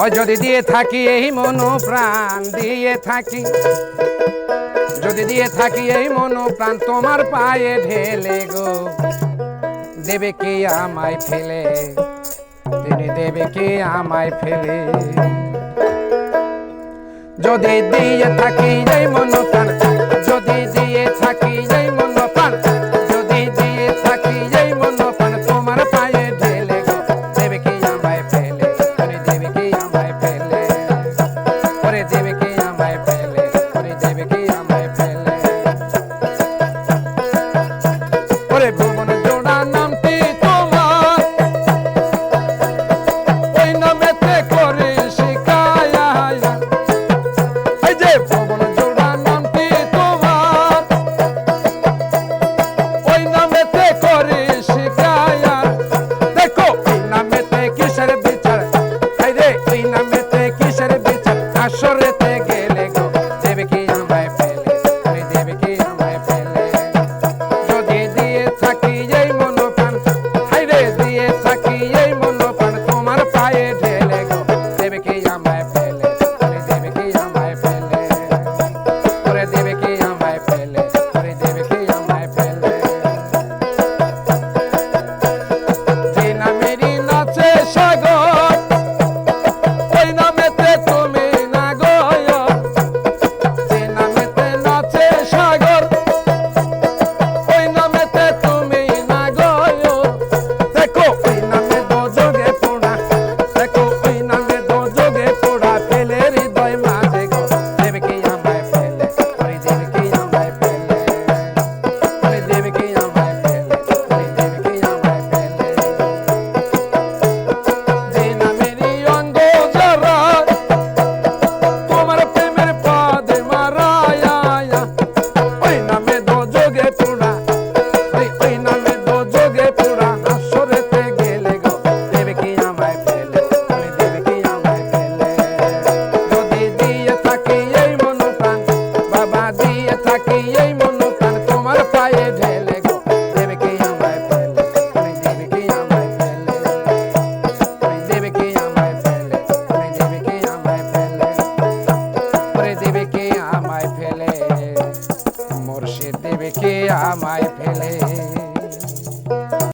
ও যদি দিয়ে থাকি এই মন প্রাণ দিয়ে থাকি। যদি দিয়ে থাকি এই মন প্রাণ তোমার পায়ে ঢেলে গো। দেবে কে আমায় ফেলে? তিনি দেবে কে আমায় ফেলে? যদি দিয়ে থাকি এই মন প্রাণ যদি দিয়ে থাকি করে দেবে কে chorreta. তাকিয়ে থাকি, এই মন প্রাণ তোমার পায়ে ঢেলে গো। দেবে কি আমায় ফেলে। তুমি দেবে কি আমায় ফেলে ফেলে। তুমি দেবে কি আমায় ফেলে ফেলে মোর্শিদ আমায় ফেলে।